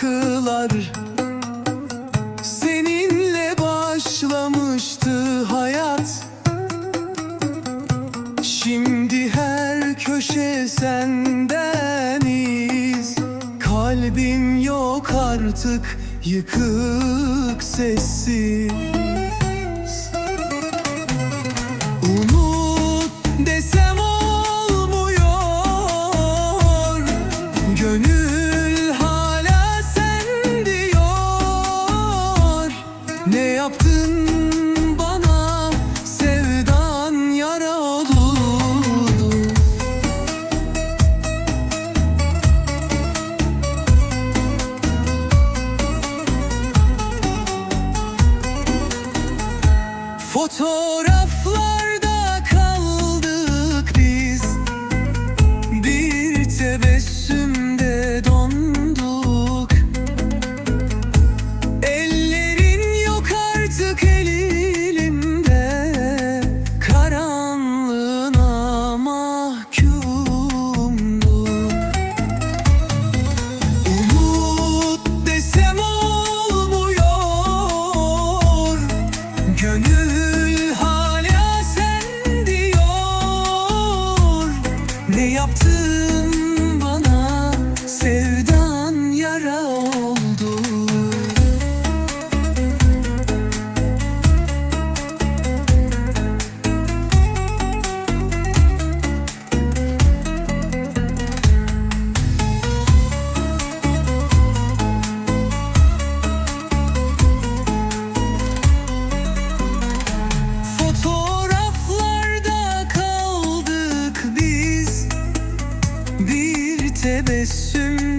şarkılar Seninle başlamıştı hayat. Şimdi her köşe senden iz. Kalbim yok artık yıkık sessiz. Unut desem olmuyor. Gönül Ne yaptın bana? Sevdan yara oldu. Fotoğraflarda kaldık biz. Bir tebessüm tebessüm.